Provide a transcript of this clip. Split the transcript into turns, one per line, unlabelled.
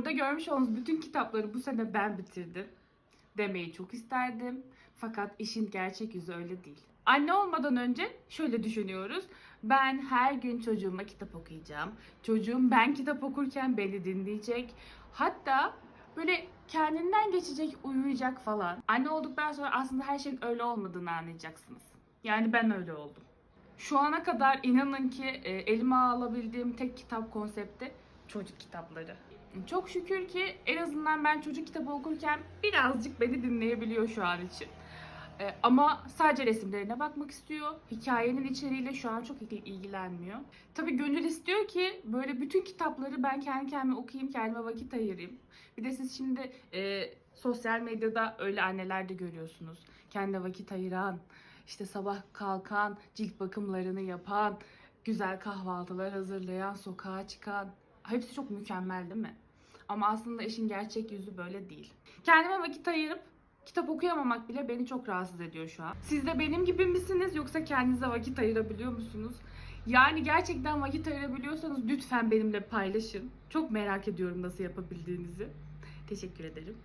Burada görmüş olduğunuz bütün kitapları bu sene ben bitirdim. Demeyi çok isterdim. Fakat işin gerçek yüzü öyle değil. Anne olmadan önce şöyle düşünüyoruz. Ben her gün çocuğuma kitap okuyacağım. Çocuğum ben kitap okurken beni dinleyecek. Hatta böyle kendinden geçecek, uyuyacak falan. Anne olduktan sonra aslında her şeyin öyle olmadığını anlayacaksınız. Yani ben öyle oldum. Şu ana kadar inanın ki e, elime alabildiğim tek kitap konsepti çocuk kitapları. Çok şükür ki en azından ben çocuk kitabı okurken birazcık beni dinleyebiliyor şu an için. E, ama sadece resimlerine bakmak istiyor. Hikayenin içeriğiyle şu an çok il- ilgilenmiyor. Tabii gönül istiyor ki böyle bütün kitapları ben kendi kendime okuyayım, kendime vakit ayırayım. Bir de siz şimdi e, sosyal medyada öyle anneler de görüyorsunuz. Kendine vakit ayıran, işte sabah kalkan, cilt bakımlarını yapan, güzel kahvaltılar hazırlayan, sokağa çıkan. Hepsi çok mükemmel değil mi? Ama aslında işin gerçek yüzü böyle değil. Kendime vakit ayırıp kitap okuyamamak bile beni çok rahatsız ediyor şu an. Siz de benim gibi misiniz yoksa kendinize vakit ayırabiliyor musunuz? Yani gerçekten vakit ayırabiliyorsanız lütfen benimle paylaşın. Çok merak ediyorum nasıl yapabildiğinizi. Teşekkür ederim.